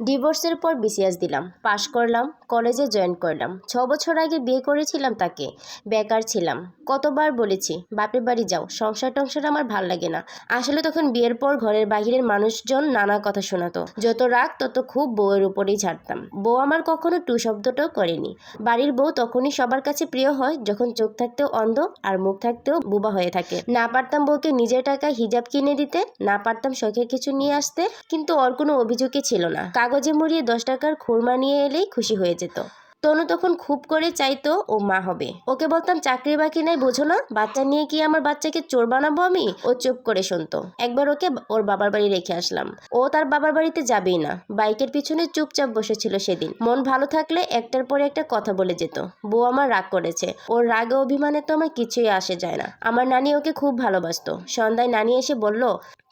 ডিভোর্সের পর বিসিএস দিলাম, পাশ করলাম, কলেজে জয়েন করলাম। ছ বছর আগে বিয়ে করেছিলাম তাকে, বেকার ছিলাম। কতবার বলেছি, বাপের বাড়ি যাও, সংসার টংসার আমার ভালো লাগে না। আসলে তখন বিয়ের পর ঘরের বাহিরের মানুষজন নানা কথা শোনাতো। যত রাগ, তত খুব বউয়ের উপরেই ছাড়তাম বউ আমার কখনো টু শব্দটাও করেনি। বাড়ির বউ তখনই সবার কাছে প্রিয় হয়, যখন চোখ থাকতেও অন্ধ আর মুখ থাকতেও বুবা হয়ে থাকে। না পারতাম বউকে নিজের টাকায় হিজাব কিনে দিতে, না পারতাম শখের কিছু নিয়ে আসতে, কিন্তু ওর কোনো অভিযোগই ছিল না। কাগজে মুড়িয়ে দশ টাকার খুরমা নিয়ে এলেই খুশি হয়ে যেত। তনু তখন খুব করে চাইতো ও মা হবে। ওকে বলতাম, চাকরি বাকরি নাই, বোঝো না, বাচ্চা নিয়ে কি আমার বাচ্চাকে চোর বানাবো আমি? ও চুপ করে শুনতো। একবার ওকে ওর বাবার বাড়ি রেখে আসলাম। ও তার বাবার বাড়িতে যাবেই না। বাইকের পিছনে চুপচাপ বসেছিল সেদিন। মন ভালো থাকলে একটার পরে একটা কথা বলে যেত। বউ আমার রাগ করেছে। ওর রাগে অভিমানে তো আমার কিছুই আসে যায় না। আমার নানি ওকে খুব ভালোবাসতো। সন্ধ্যায় নানি এসে বলল,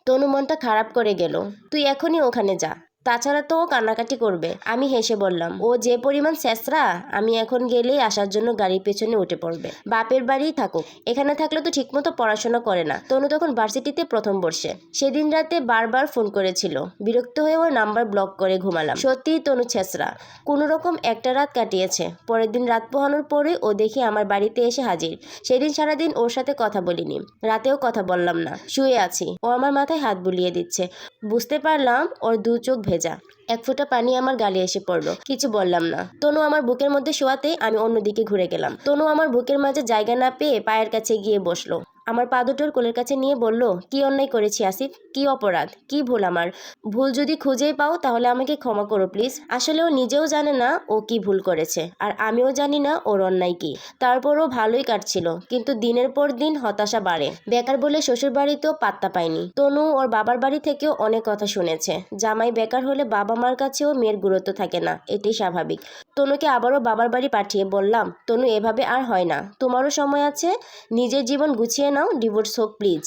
তনু মনটা খারাপ করে গেল। তুই এখনই ওখানে যা। তাছাড়া তো ও কান্নাকাটি করবে। আমি হেসে বললাম, ও যে পরিমাণ স্যাঁচরা আমি এখন গেলেই আসার জন্য গাড়ির পেছনে উঠে পড়বে। বাপের বাড়িই থাকুক, এখানে থাকলে তো ঠিকমতো পড়াশোনা করে না। তনু তখন ভার্সিটিতে প্রথম বর্ষে। সেদিন রাতে বারবার ফোন করেছিল। বিরক্ত হয়ে ওর নাম্বার ব্লক করে ঘুমালাম। সত্যিই তনু ছেঁচড়া কোনো রকম একটা রাত কাটিয়েছে। পরের দিন রাত পোহানোর পরে ও দেখি আমার বাড়িতে এসে হাজির। সেদিন সারাদিন ওর সাথে কথা বলিনি। রাতেও কথা বললাম না। শুয়ে আছি। ও আমার মাথায় হাত বুলিয়ে দিচ্ছে। বুঝতে পারলাম ওর দু চোখ ভেজা। এক ফোঁটা পানি আমার গালে এসে পড়ল। কিছু বললাম না। তনু আমার বুকের মধ্যে শোয়াতে আমি অন্যদিকে ঘুরে গেলাম। তনু আমার বুকের মাঝে জায়গা না পেয়ে পায়ের কাছে গিয়ে বসল। আমার পা দুটোর কোলের কাছে নিয়ে বলল, কি অন্যায় করেছি আসিফ? কি অপরাধ? কি ভুল আমার? ভুল যদি খুঁজেই পাও তাহলে আমাকে ক্ষমা করো প্লিজ আসলে ও নিজেও জানে না ও কি ভুল করেছে, আর আমিও জানি না ওর অন্যায় কি। তারপরও ভালোই কাটছিল, কিন্তু দিনের পর দিন হতাশা বাড়ে। বেকার বলে শ্বশুর বাড়িতেও পাত্তা পায়নি। তনু ওর বাবার বাড়ি থেকেও অনেক কথা শুনেছে। জামাই বেকার হলে বাবা মার কাছেও মেয়ের গুরুত্ব থাকে না এটাই স্বাভাবিক। তনুকে আবারও বাবার বাড়ি পাঠিয়ে বললাম, তনু, এভাবে আর হয় না। তোমারও সময় আছে, নিজের জীবন গুছিয়ে নাও ডিভোর্স হোক প্লিজ।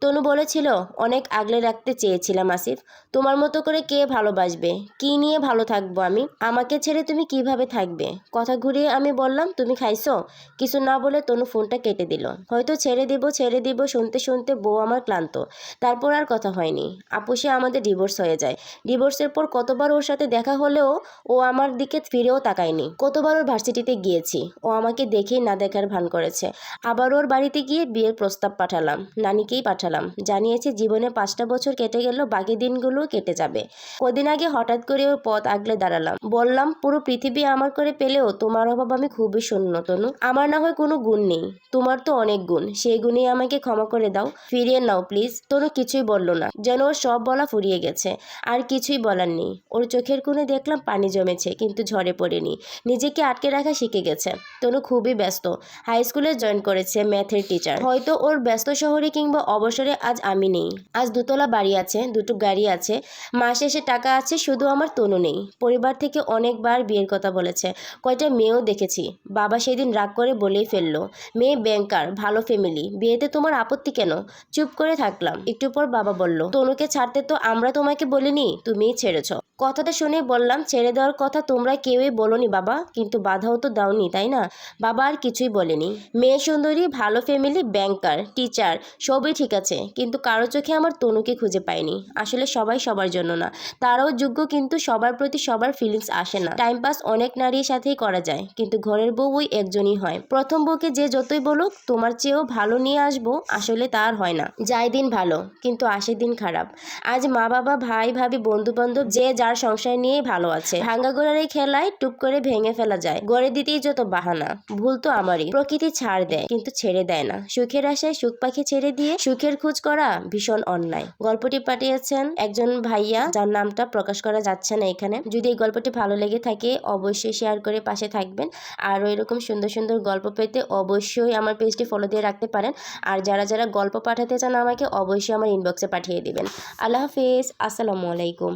তনু বলেছিল, অনেক আগলে রাখতে চেয়েছিলাম, আসিফ। তোমার মতো করে কে ভালোবাসবে? কি নিয়ে ভালো থাকব আমি? আমাকে ছেড়ে তুমি কীভাবে থাকবে কথা ঘুরিয়ে আমি বললাম, তুমি খাইছো কিছু না বলে তনু ফোনটা কেটে দিল। হয়তো ছেড়ে দিব ছেড়ে দিব, শুনতে শুনতে বউ আমার ক্লান্ত। তারপর আর কথা হয়নি। আপুসে আমাদের ডিভোর্স হয়ে যায়। ডিভোর্সের পর কতবার ওর সাথে দেখা হলেও ও আমার দিকে ফিরেও তাকায়নি। কতবার ওর ভার্সিটিতে গিয়েছি। ও আমাকে দেখেই না দেখার ভান করেছে। আবার ওর বাড়িতে গিয়ে বিয়ের প্রস্তাব পাঠালাম। নানিকেই পাঠালাম। জানিয়েছে, জীবনে পাঁচটা বছর কেটে গেল বাকি দিনগুলো কেটে যাবে। কদিন আগে হঠাৎ করে ওর পথ আগলে দাঁড়ালাম। বললাম, পুরো পৃথিবী আমার করে পেলেও তোমার অভাব আমি খুবই শূন্য, তনু। আমার না হয় কোনো গুণ নেই। তোমার তো অনেক গুণ। সেই গুণেই আমাকে ক্ষমা করে দাও। ফিরিয়ে নাও, প্লিজ। তনু কিছুই বলল না। যেন ওর সব বলা ফুরিয়ে গেছে। আর কিছুই বলার নেই। ওর চোখের কোণে দেখলাম পানি জমেছে, কিন্তু ঝরে পড়েনি। নিজেকে আটকে রাখা শিখে গেছে। তনু খুবই ব্যস্ত। হাই স্কুলে জয়েন করেছে ম্যাথের টিচার। হয়তো ওর ব্যস্ত শহরে কিংবা অবসরে আজ আমি নেই। আজ দুতলা বাড়ি আছে, দুটো গাড়ি আছে, মাস শেষে টাকা আছে, শুধু আমার তনু নেই। পরিবার থেকে অনেকবার বিয়ের কথা বলেছে। কয়টা মেয়েও দেখেছি। বাবা সেদিন রাগ করে বলেই ফেলল, মেয়ে ব্যাংকার ভালো ফ্যামিলি বিয়েতে তোমার আপত্তি কেন? চুপ করে থাকলাম। একটু পর বাবা বলল, তনুকে ছাড়তে তো আমরা তোমাকে বলিনি, তুমিই ছেড়েছ। কথাটা শুনে বললাম, ছেড়ে দেওয়ার কথা তোমরা কেউই বলনি বাবা, কিন্তু বাধাও তো দাওনি, তাই না? বাবা আর কিছুই বলেনি। মেয়ে সুন্দরী, ভালো ফ্যামিলি ব্যাংকার টিচার সবই ঠিক আছে। কিন্তু কারও চোখে আমার তনুকে খুঁজে পাইনি। আসলে সবাই সবার জন্য না। তারাও যোগ্য কিন্তু সবার প্রতি সবার ফিলিংস আসে না। টাইম পাস অনেক নারীর সাথেই করা যায়, কিন্তু ঘরের বউ ওই একজনই হয়। প্রথম বউকে যে যতই বলুক, তোমার চেয়েও ভালো নিয়ে আসব, আসলে তার হয় না। যায় দিন ভালো, কিন্তু আসে দিন খারাপ। আজ মা বাবা, ভাই, ভাবি বন্ধু বান্ধব যে যার সংসার নিয়েই ভালো আছে। ভাঙ্গা গোড়ার এই খেলায় টুপ করে ভেঙে ফেলা যায়। গড়ে দিতেই যত বাহানা। ভুল তো আমারই। প্রকৃতি ছাড় দেয়, কিন্তু ছেড়ে দেয় না। সুখের আশায় সুখ পাখি ছেড়ে দিয়ে সুখের খোঁজ করা ভীষণ অন্যায়। গল্পটি পাঠিয়েছেন একজন ভাইয়া, যার নামটা প্রকাশ করা যাচ্ছে না এখানে। যদি এই গল্পটি ভালো লেগে থাকে, অবশ্যই শেয়ার করে পাশে থাকবেন। আর এরকম সুন্দর সুন্দর গল্প পেতে অবশ্যই আমার পেজটি ফলো দিয়ে রাখতে পারেন। আর যারা যারা গল্প পাঠাতে চান আমাকে, অবশ্যই আমার ইনবক্সে পাঠিয়ে দেবেন। আল্লাহ হাফিজ, আসসালামু আলাইকুম।